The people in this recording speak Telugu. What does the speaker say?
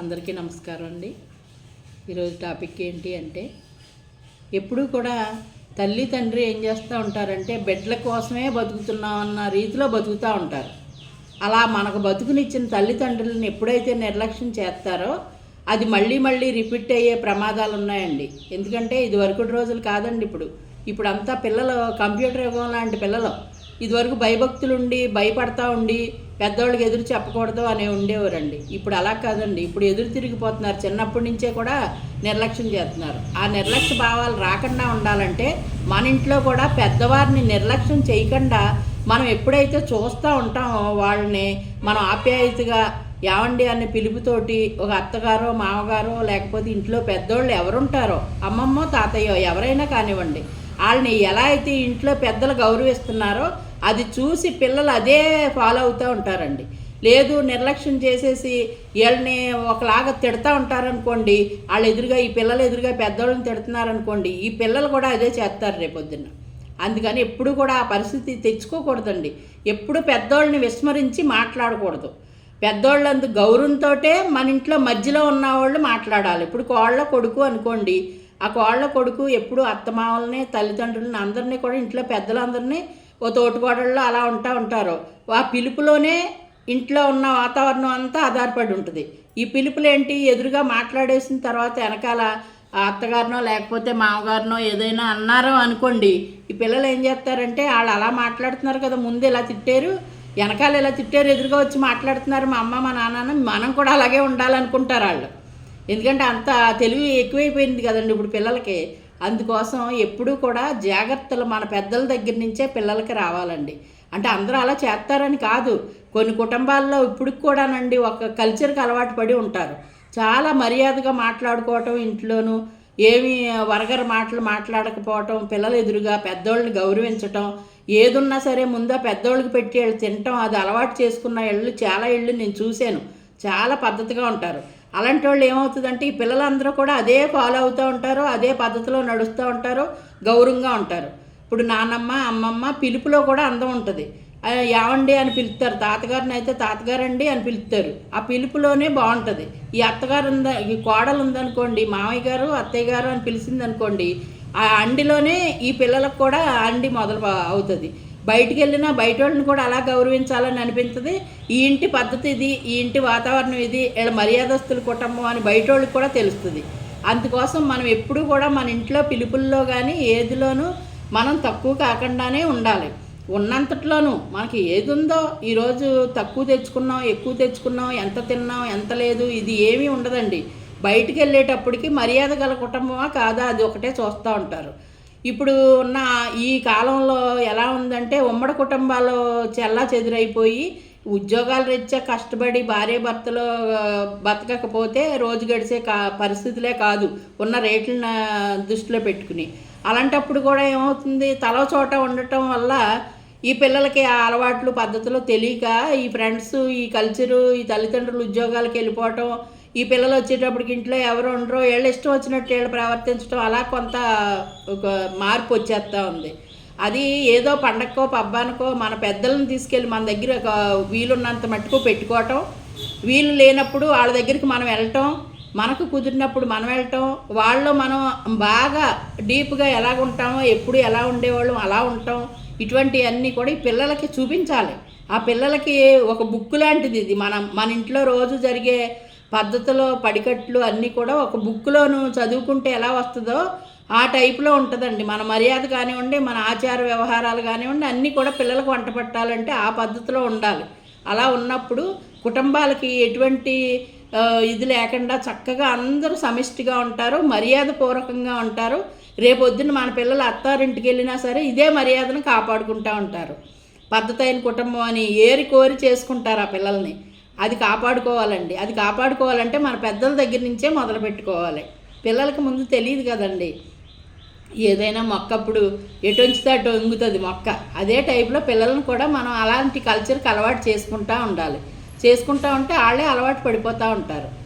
అందరికీ నమస్కారం అండి. ఈరోజు టాపిక్ ఏంటి అంటే ఎప్పుడూ కూడా తల్లి తండ్రి ఏం చేస్తూ ఉంటారంటే బిడ్డల కోసమే బతుకుతున్నాం అన్న రీతిలో బతుకుతూ ఉంటారు. అలా మనకు బతుకునిచ్చిన తల్లిదండ్రులను ఎప్పుడైతే నిర్లక్ష్యం చేస్తారో అది మళ్ళీ మళ్ళీ రిపీట్ అయ్యే ప్రమాదాలు ఉన్నాయండి. ఎందుకంటే ఇది వరకు రోజులు కాదండి ఇప్పుడు. ఇప్పుడు అంతా పిల్లలు కంప్యూటర్ యుగం లాంటి పిల్లలు. ఇదివరకు భయభక్తులు ఉండి భయపడతా ఉండి పెద్దవాళ్ళకి ఎదురు చెప్పకూడదు అనే ఉండేవారండి. ఇప్పుడు అలా కాదండి. ఇప్పుడు ఎదురు తిరిగిపోతున్నారు. చిన్నప్పటి నుంచే కూడా నిర్లక్ష్యం చేస్తున్నారు. ఆ నిర్లక్ష్య భావాలు రాకుండా ఉండాలంటే మన ఇంట్లో కూడా పెద్దవారిని నిర్లక్ష్యం చేయకుండా మనం ఎప్పుడైతే చూస్తూ ఉంటామో వాళ్ళని మనం ఆప్యాయతగా ఏమండి అనే పిలుపుతోటి ఒక అత్తగారో మామగారో లేకపోతే ఇంట్లో పెద్దోళ్ళు ఎవరుంటారో అమ్మమ్మో తాతయ్యో ఎవరైనా కానివ్వండి వాళ్ళని ఎలా అయితే ఇంట్లో పెద్దలు గౌరవిస్తున్నారో అది చూసి పిల్లలు అదే ఫాలో అవుతూ ఉంటారండి. లేదు నిర్లక్ష్యం చేసేసి వీళ్ళని ఒకలాగా తిడతా ఉంటారనుకోండి వాళ్ళ ఎదురుగా ఈ పిల్లలు ఎదురుగా పెద్దవాళ్ళని తిడుతున్నారనుకోండి ఈ పిల్లలు కూడా అదే చేస్తారు రేపొద్దున్న. అందుకని ఎప్పుడు కూడా ఆ పరిస్థితి తెచ్చుకోకూడదండి. ఎప్పుడు పెద్దోళ్ళని విస్మరించి మాట్లాడకూడదు. పెద్దోళ్ళందు గౌరవంతో మన ఇంట్లో మధ్యలో ఉన్నవాళ్ళు మాట్లాడాలి. ఇప్పుడు కోళ్ళ కొడుకు అనుకోండి ఆ కోళ్ళ కొడుకు ఎప్పుడు అత్తమామల్ని తల్లిదండ్రులని అందరినీ కూడా ఇంట్లో పెద్దలందరినీ ఓ తోటికోడళ్ళు అలా ఉంటా ఉంటారు. ఆ పిలుపులోనే ఇంట్లో ఉన్న వాతావరణం అంతా ఆధారపడి ఉంటుంది. ఈ పిలుపులు ఏంటి ఎదురుగా మాట్లాడేసిన తర్వాత వెనకాల అత్తగారినో లేకపోతే మామగారినో ఏదైనా అన్నారో అనుకోండి. ఈ పిల్లలు ఏం చేస్తారంటే వాళ్ళు అలా మాట్లాడుతున్నారు కదా ముందు ఇలా తిట్టారు. వెనకాల ఇలా తిట్టారు ఎదురుగా వచ్చి మాట్లాడుతున్నారు మా అమ్మ మా నాన్న మనం కూడా అలాగే ఉండాలనుకుంటారు వాళ్ళు. ఎందుకంటే అంత తెలివి ఎక్కువైపోయింది కదండి ఇప్పుడు పిల్లలకి. అందుకోసం ఎప్పుడూ కూడా జాగ్రత్తలు మన పెద్దల దగ్గర నుంచే పిల్లలకి రావాలండి. అంటే అందరూ అలా చేస్తారని కాదు. కొన్ని కుటుంబాల్లో ఇప్పటికి కూడానండి ఒక కల్చర్కి అలవాటు పడి ఉంటారు. చాలా మర్యాదగా మాట్లాడుకోవటం ఇంట్లోనూ ఏమి వరగర మాటలు మాట్లాడకపోవటం పిల్లల ఎదురుగా పెద్దోళ్ళని గౌరవించటం ఏదున్నా సరే ముందా పెద్దోళ్ళకి పెట్టి వాళ్ళు తినటం అది అలవాటు చేసుకున్న ఇళ్ళు చాలా ఇళ్ళు నేను చూశాను. చాలా పద్ధతిగా ఉంటారు. అలాంటి వాళ్ళు ఏమవుతుందంటే ఈ పిల్లలందరూ కూడా అదే ఫాలో అవుతూ ఉంటారు అదే పద్ధతిలో నడుస్తూ ఉంటారు గౌరవంగా ఉంటారు. ఇప్పుడు నానమ్మ అమ్మమ్మ పిలుపులో కూడా అందం ఉంటుంది. ఆ, యావండి అని పిలుస్తారు. తాతగారిని అయితే తాతగారండి అని పిలుస్తారు. ఆ పిలుపులోనే బాగుంటుంది. ఈ అత్తగారు ఉందా ఈ కోడలు ఉందనుకోండి మామయ్య గారు అత్తయ్య గారు అని పిలిచింది అనుకోండి ఆ అండిలోనే ఈ పిల్లలకు కూడా అండి మొదలు అవుతుంది. బయటికి వెళ్ళినా బయట వాళ్ళని కూడా అలా గౌరవించాలని అనిపించదు. ఈ ఇంటి పద్ధతి ఇది ఈ ఇంటి వాతావరణం ఇది వీళ్ళ మర్యాదస్తుల కుటుంబం అని బయట వాళ్ళకి కూడా తెలుస్తుంది. అందుకోసం మనం ఎప్పుడూ కూడా మన ఇంట్లో పిలుపుల్లో కానీ ఏదిలోనూ మనం తక్కువ కాకుండానే ఉండాలి. ఉన్నంతట్లోనూ మనకి ఏది ఉందో ఈరోజు తక్కువ తెచ్చుకున్నాం ఎక్కువ తెచ్చుకున్నాం ఎంత తిన్నాం ఎంత లేదు ఇది ఏమీ ఉండదండి. బయటికి వెళ్ళేటప్పటికి మర్యాద గల కుటుంబమా కాదా అది ఒకటే చూస్తూ ఉంటారు. ఇప్పుడు ఉన్న ఈ కాలంలో ఎలా ఉందంటే ఉమ్మడి కుటుంబాలు చెల్లా చెదురైపోయి ఉద్యోగాల రీత్యా కష్టపడి భార్య భర్తలు బతకకపోతే రోజు గడిచే కా పరిస్థితులే కాదు ఉన్న రేట్లను దృష్టిలో పెట్టుకుని. అలాంటప్పుడు కూడా ఏమవుతుంది? తల చోట ఉండటం వల్ల ఈ పిల్లలకి ఆ అలవాట్లు పద్ధతులు తెలియక ఈ ఫ్రెండ్స్ ఈ కల్చరు ఈ తల్లిదండ్రులు ఉద్యోగాలకు వెళ్ళిపోవటం ఈ పిల్లలు వచ్చేటప్పటికి ఇంట్లో ఎవరు ఉండరో వీళ్ళు ఇష్టం వచ్చినట్టు వీళ్ళు ప్రవర్తించడం అలా కొంత ఒక మార్పు వచ్చేస్తూ ఉంది. అది ఏదో పండగకో పబ్బానికో మన పెద్దలను తీసుకెళ్ళి మన దగ్గర ఒక వీలున్నంత మట్టుకు పెట్టుకోవటం. వీలు లేనప్పుడు వాళ్ళ దగ్గరికి మనం వెళ్ళటం. మనకు కుదిరినప్పుడు మనం వెళ్ళటం. వాళ్ళు మనం బాగా డీప్గా ఎలాగ ఉంటామో ఎప్పుడు ఎలా ఉండేవాళ్ళం అలా ఉంటాం. ఇటువంటివన్నీ కూడా ఈ పిల్లలకి చూపించాలి. ఆ పిల్లలకి ఒక బుక్ లాంటిది ఇది. మనం మన ఇంట్లో రోజు జరిగే పద్ధతిలో పడికట్లు అన్నీ కూడా ఒక బుక్లోను చదువుకుంటే ఎలా వస్తుందో ఆ టైప్లో ఉంటుందండి. మన మర్యాద కానివ్వండి మన ఆచార వ్యవహారాలు కానివ్వండి అన్నీ కూడా పిల్లలకు వంట పెట్టాలంటే ఆ పద్ధతిలో ఉండాలి. అలా ఉన్నప్పుడు కుటుంబాలకి ఎటువంటి ఇది లేకుండా చక్కగా అందరూ సమిష్టిగా ఉంటారు మర్యాదపూర్వకంగా ఉంటారు. రేపొద్దున మన పిల్లలు అత్తారింటికి వెళ్ళినా సరే ఇదే మర్యాదను కాపాడుకుంటూ ఉంటారు. పద్ధతి అయిన కుటుంబం అని ఏరి కోరి చేసుకుంటారు ఆ పిల్లల్ని. అది కాపాడుకోవాలండి. అది కాపాడుకోవాలంటే మన పెద్దల దగ్గర నుంచే మొదలు పెట్టుకోవాలి పిల్లలకి ముందు తెలియదు కదండి. ఏదైనా మొక్క అప్పుడు ఎటు ఉంచితే అటు వంగుతుంది మొక్క. అదే టైప్లో పిల్లలను కూడా మనం అలాంటి కల్చర్కి అలవాటు చేసుకుంటూ ఉండాలి. చేసుకుంటూ ఉంటే వాళ్ళే అలవాటు పడిపోతూ ఉంటారు.